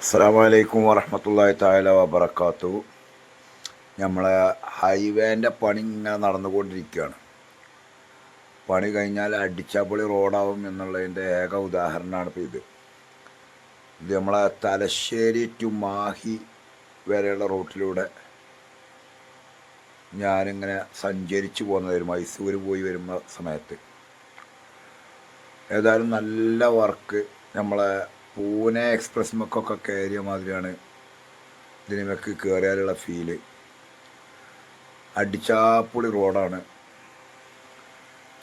അസ്സാമലൈക്കും വറഹ്മത്തുള്ളാഹി താല വബർക്കാത്തു നമ്മളെ ഹൈവേന്റെ പണി ഇങ്ങനെ നടന്നുകൊണ്ടിരിക്കുകയാണ്. പണി കഴിഞ്ഞാൽ അടിച്ചാപ്പൊളി റോഡാവും എന്നുള്ളതിന്റെ ഏക ഉദാഹരണമാണ് ഇപ്പോൾ ഇത്. ഇത് നമ്മളെ തലശ്ശേരി ടു മാഹി വരെയുള്ള റൂട്ടിലൂടെ ഞാനിങ്ങനെ സഞ്ചരിച്ച് പോകുന്നതായിരുന്നു മൈസൂർ പോയി വരുന്ന സമയത്ത്. ഏതായാലും നല്ല വർക്ക് നമ്മളെ പൂനെ എക്സ്പ്രസ് മക്കൊക്കെ കയറിയ മാതിരിയാണ്. ഇതിനുമൊക്കെ കയറിയാലുള്ള ഫീൽ അടിച്ചാപ്പൊളി റോഡാണ്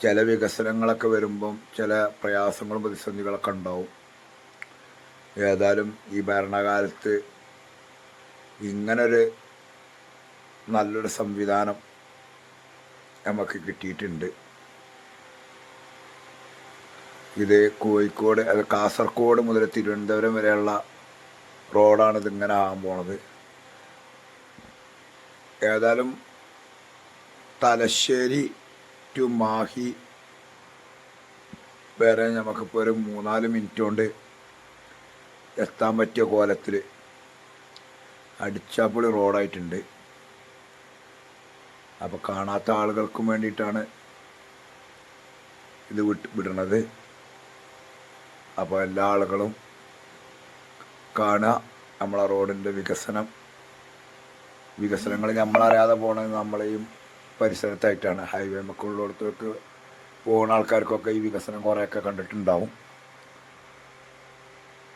ചില വികസനങ്ങളൊക്കെ വരുമ്പം ചില പ്രയാസങ്ങളും പ്രതിസന്ധികളൊക്കെ ഉണ്ടാവും. ഏതായാലും ഈ ഭരണകാലത്ത് ഇങ്ങനൊരു നല്ലൊരു സംവിധാനം നമുക്ക് കിട്ടിയിട്ടുണ്ട്. ഇത് കോഴിക്കോട് അത് കാസർഗോഡ് മുതൽ തിരുവനന്തപുരം വരെയുള്ള റോഡാണ് ഇതിങ്ങനെ ആകാൻ പോണത്. ഏതായാലും തലശ്ശേരി ടു മാഹി വരെ നമുക്കിപ്പോൾ ഒരു മൂന്നാൽ മിനിറ്റ് കൊണ്ട് എത്താൻ പറ്റിയ കോലത്തിൽ അടിച്ചാപ്പൊളി റോഡായിട്ടുണ്ട്. അപ്പോൾ കാണാത്ത ആളുകൾക്കും വേണ്ടിയിട്ടാണ് ഇത് വിട്ട് വിടണത്. അപ്പോൾ എല്ലാ ആളുകളും കാണുക നമ്മളെ റോഡിന്റെ വികസനം. വികസനങ്ങൾ നമ്മളറിയാതെ പോകണത് നമ്മളെയും പരിസരത്തായിട്ടാണ്. ഹൈവേ മക്കളിലോടത്തേക്ക് പോകുന്ന ആൾക്കാർക്കൊക്കെ ഈ വികസനം കുറേയൊക്കെ കണ്ടിട്ടുണ്ടാവും.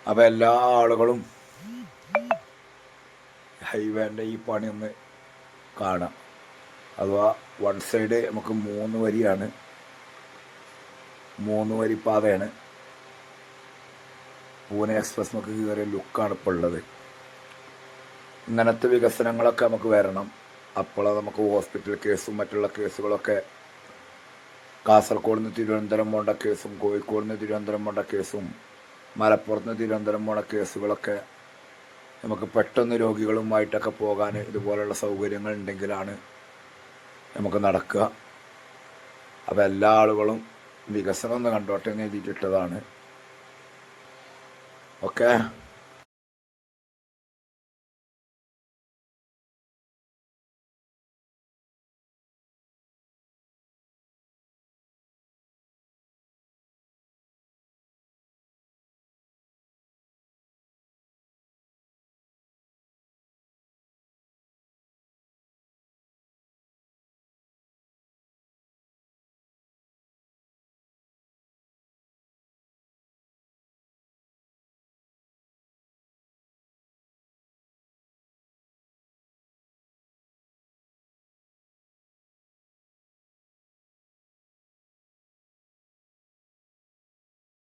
അപ്പോൾ എല്ലാ ആളുകളും ഹൈവേന്റെ ഈ പണി ഒന്ന് കാണാം. അഥവാ വൺ സൈഡ് നമുക്ക് മൂന്ന് വരിയാണ്. മൂന്ന് വരി പാതയാണ് പൂനെ എക്സ്പ്രസ് നമുക്ക് കയറിയ ലുക്കാണ് ഇപ്പോൾ ഉള്ളത്. ഇങ്ങനത്തെ വികസനങ്ങളൊക്കെ നമുക്ക് വരണം. അപ്പോൾ നമുക്ക് ഹോസ്പിറ്റൽ കേസും മറ്റുള്ള കേസുകളൊക്കെ കാസർഗോഡ് നിന്ന് തിരുവനന്തപുരം പോണ്ട കേസും കോഴിക്കോട് നിന്ന് തിരുവനന്തപുരം പോണ്ട കേസും മലപ്പുറത്ത് നിന്ന് തിരുവനന്തപുരം പോണ കേസുകളൊക്കെ നമുക്ക് പെട്ടെന്ന് രോഗികളുമായിട്ടൊക്കെ പോകാൻ ഇതുപോലെയുള്ള സൗകര്യങ്ങൾ ഉണ്ടെങ്കിലാണ് നമുക്ക് നടക്കുക. അപ്പോൾ എല്ലാ ആളുകളും വികസനം ഒന്ന് കണ്ടോട്ടെ എന്ന് എഴുതിയിട്ടിട്ടതാണ്. Okay.